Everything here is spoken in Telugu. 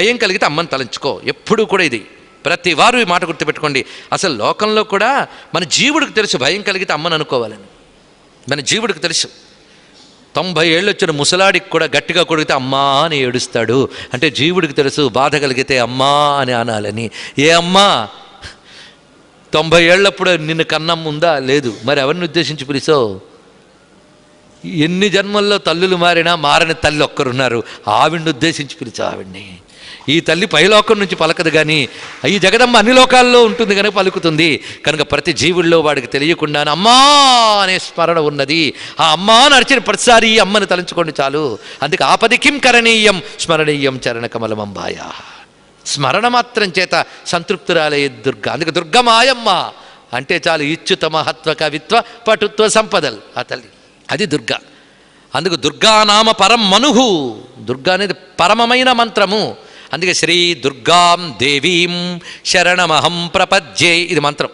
భయం కలిగితే అమ్మని తలంచుకో. ఎప్పుడూ కూడా ఇది. ప్రతి వారు ఈ మాట గుర్తుపెట్టుకోండి. అసలు లోకంలో కూడా మన జీవుడికి తెలుసు భయం కలిగితే అమ్మని అనుకోవాలని. మన జీవుడికి తెలుసు. తొంభై ఏళ్ళు వచ్చిన ముసలాడికి కూడా గట్టిగా కొడిగితే అమ్మా అని ఏడుస్తాడు. అంటే జీవుడికి తెలుసు బాధ కలిగితే అమ్మా అని అనాలని. ఏ అమ్మా? తొంభై ఏళ్ళప్పుడు నిన్ను కన్నం ఉందా? లేదు. మరి ఎవరిని ఉద్దేశించి పిలిచావు? ఎన్ని జన్మల్లో తల్లులు మారినా మారని తల్లి ఒక్కరున్నారు. ఆవిడ్ని ఉద్దేశించి పిలిచావు ఆవిడ్ని. ఈ తల్లి పైలోకం నుంచి పలకదు కానీ ఈ జగదమ్మ అన్ని లోకాల్లో ఉంటుంది కనుక పలుకుతుంది. కనుక ప్రతి జీవుల్లో వాడికి తెలియకుండా అమ్మా అనే స్మరణ ఉన్నది. ఆ అమ్మా నడిచిన ప్రతిసారి ఈ అమ్మని తలంచుకోండి చాలు. అందుకే ఆపది కిం కరణీయం స్మరణీయం చరణ కమలమంబాయ. స్మరణ మాత్రం చేత సంతృప్తురాలే దుర్గ. అందుకే దుర్గమాయమ్మ. అంటే చాలు ఇచ్చుత మహత్వ కవిత్వ పటుత్వ సంపదలు ఆ తల్లి. అది దుర్గ. అందుకు దుర్గానామ పరం మనుహు. దుర్గా అనేది పరమమైన మంత్రము. అందుకే శ్రీ దుర్గాం దేవీం శరణమహం ప్రపద్యే. ఇది మంత్రం.